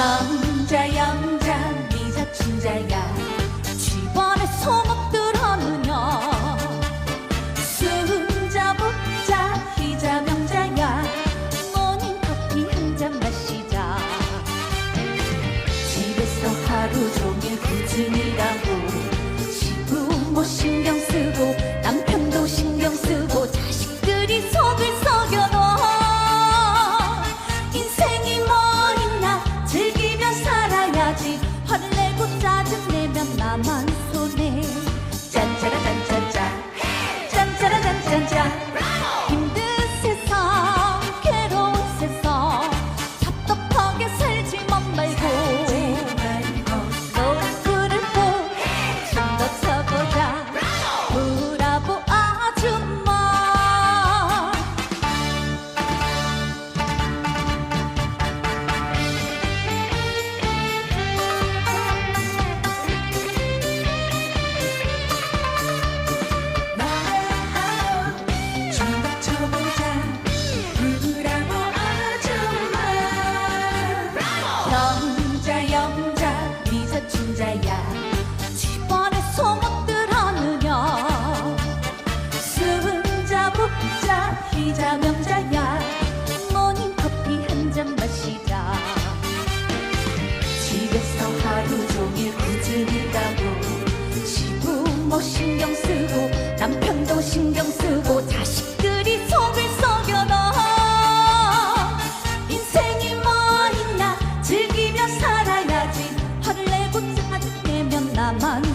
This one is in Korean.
남자 양자 미자 친자야. 집안에 소목들어 누녀 순자 복자 희자 명자야. 모닝커피 한 잔 마시자. 집에서 하루 종일 꾸준히 가고. 지붕 모신 man. 때야. 집안의 소목들 하느냐? 승자 복자 희자 명자야. 모닝 커피 한 잔 마시자. 집에서 하루 종일 꾸준히 가고 시부 뭐 신경 쓰고 남편도 신경 쓰고 zaman